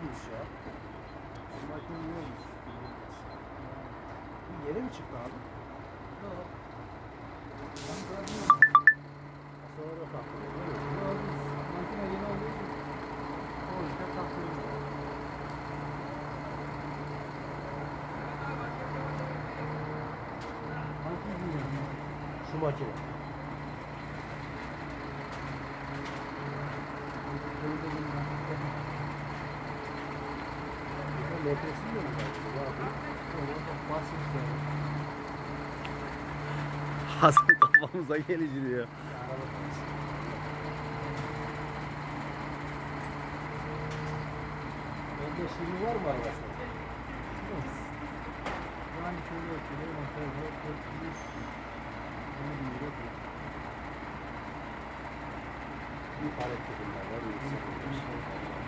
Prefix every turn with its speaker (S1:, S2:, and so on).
S1: iyiymiş ya.
S2: Makine iyi olmuş.
S1: Bu yeni mi çıktı abi?
S2: Yok. Ben bırakmıyorum.
S1: Sonra
S2: biz makine yeni olduğu için o işte ya.
S1: Şu makine.
S2: Öyle dedim ben.
S1: Bu metresi mi mi? Ne yapıyor?
S2: Öyle bak basit böyle.
S3: Hasan kafamıza gelici diyor.
S1: Bende şimdi var mı arabasında?
S2: Yani şöyle yapıyor. Motorda 400 bunu.
S1: Bir var. bir sıkıntı yok. Yani bunu her